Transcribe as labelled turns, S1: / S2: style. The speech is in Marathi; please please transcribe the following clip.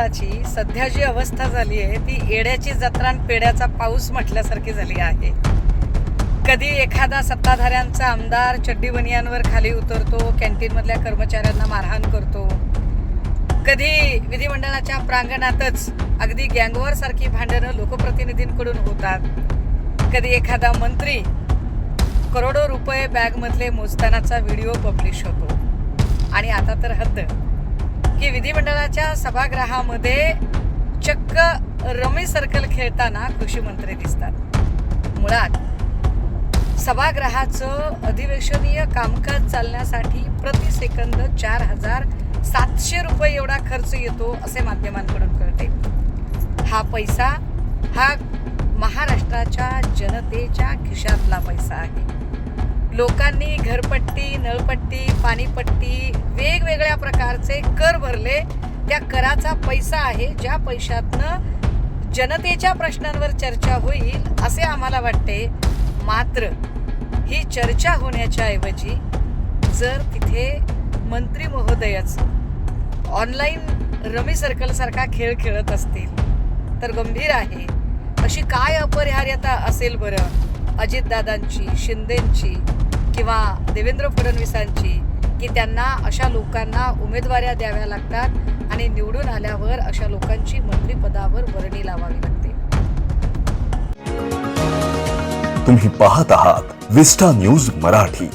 S1: महाराष्ट्राची सध्या जी अवस्था झाली आहे ती येड्याची जत्रा पेड्याचा पाऊस म्हटल्यासारखी झाली आहे. कधी एखादा सत्ताधाऱ्यांचा आमदार चड्डी बनियांवर खाली उतरतो कॅन्टीनमधल्या कर्मचाऱ्यांना मारहाण करतो. कधी विधिमंडळाच्या प्रांगणातच अगदी गँगवॉर सारखी भांडणं लोकप्रतिनिधींकडून होतात. कधी एखादा मंत्री करोडो रुपये बॅगमधले मोजतानाचा व्हिडिओ पब्लिश होतो. आणि आता तर हद्द. की विधिमंडळाच्या सभागृहामध्ये चक्क रमी सर्कल खेळताना कृषी मंत्री दिसतात. मुळात सभागृहाचं अधिवेशनीय कामकाज चालण्यासाठी प्रति सेकंद चार हजार सातशे रुपये एवढा खर्च येतो असे माध्यमांकडून कळते. हा पैसा हा महाराष्ट्राच्या जनतेच्या खिशातला पैसा आहे. लोकांनी घरपट्टी नळपट्टी पाणीपट्टी वेगवेगळ्या प्रकारचे कर भरले. त्या कराचा पैसा आहे ज्या पैशातनं जनतेच्या प्रश्नांवर चर्चा होईल असे आम्हाला वाटते. मात्र ही चर्चा होण्याच्या ऐवजी जर तिथे मंत्री महोदयच ऑनलाईन रमी सर्कलसारखा खेळ खेळत असतील तर गंभीर आहे. अशी काय अपरिहार्यता असेल बरं? अजितदादांची शिंदेंची किंवा देवेंद्र फडणवीसांची? की त्यांना अशा लोकांना उमेदवाऱ्या द्याव्या लागतात आणि निवडून आल्यावर अशा लोकांची मंत्रिपदावर वर्णी लावावी लागते.
S2: तुम्ही पाहत आहात विस्टा न्यूज मराठी.